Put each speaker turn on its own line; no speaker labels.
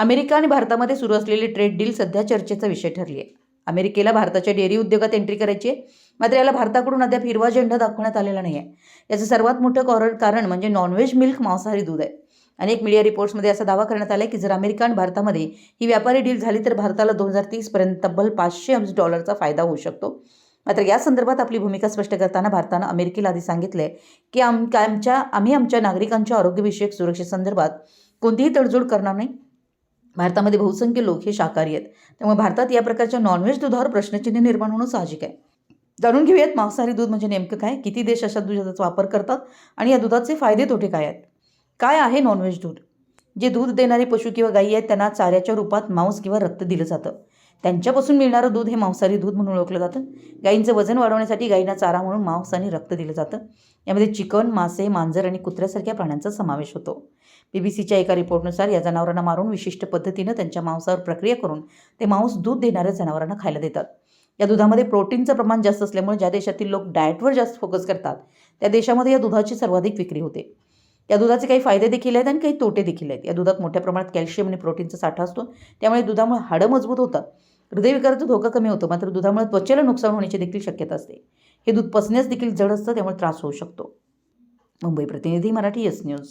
America आणि भारतामध्ये सुरू असलेली ट्रेड डील सध्या चर्चेचा विषय ठरली आहे अमेरिकेला भारताच्या डेअरी उद्योगात एंट्री करायची आहे. मात्र याला भारताकडून अद्याप हिरवा झेंडा दाखवण्यात आलेला नाही आहे याचं सर्वात मोठं कारण कारण म्हणजे नॉनव्हेज मिल्क मांसाहारी दूध आहे. अनेक मीडिया रिपोर्ट्समध्ये असा दावा करण्यात आला आहे की जर अमेरिका आणि भारतामध्ये ही व्यापारी डील झाली तर भारताला दोन हजार तीसपर्यंत तब्बल पाचशे अब्ज डॉलरचा फायदा होऊ शकतो. मात्र या संदर्भात आपली भूमिका स्पष्ट करताना भारतानं अमेरिकेला आधी सांगितलं आहे की आम आमच्या आम्ही आमच्या नागरिकांच्या आरोग्यविषयक सुरक्षेसंदर्भात कोणतीही तडजोड करणार नाही. भारतामध्ये बहुसंख्य लोक हे शाकाहारी आहेत. त्यामुळे भारतात या प्रकारच्या नॉनव्हेज दुधावर प्रश्नचिन्ह निर्माण होणं साहजिक आहे. जाणून घेऊयात मांसाहारी दूध म्हणजे नेमकं काय? किती देश अशा दुधाचा वापर करतात? आणि या दुधाचे फायदे तोटे काय आहेत? काय आहे नॉनव्हेज दूध? जे दूध देणारे पशु किंवा गायी आहेत त्यांना चाऱ्याच्या रूपात मांस किंवा रक्त दिलं जातं. त्यांच्यापासून मिळणारं दूध हे मांसाहारी दूध म्हणून ओळखलं जातं. गायींचं वजन वाढवण्यासाठी गायींना चारा म्हणून मांस आणि रक्त दिलं जातं. यामध्ये चिकन मासे मांजर आणि कुत्र्यासारख्या प्राण्यांचा समावेश होतो. बी बी सीच्या एका रिपोर्टनुसार या जनावरांना मारून विशिष्ट पद्धतीनं त्यांच्या मांसावर प्रक्रिया करून ते मांस दूध देणाऱ्या जनावरांना खायला देतात. या दुधामध्ये प्रोटीनचं प्रमाण जास्त असल्यामुळे ज्या देशातील लोक डाएटवर जास्त फोकस करतात त्या देशामध्ये या दुधाची सर्वाधिक विक्री होते. या दुधाचे काही फायदे देखील आहेत आणि काही तोटे देखील आहेत. या दुधात मोठ्या प्रमाणात कॅल्शियम आणि प्रोटीनचा साठा असतो. त्यामुळे दुधामुळे हाडं मजबूत होतात. हृदयविकाराचा धोका कमी होतो मात्र दुधामुळे त्वचेला नुकसान होण्याची देखील शक्यता असते. हे दूध पचण्यास देखील जड असतं त्यामुळे त्रास होऊ शकतो. मुंबई प्रतिनिधी मराठी एस न्यूज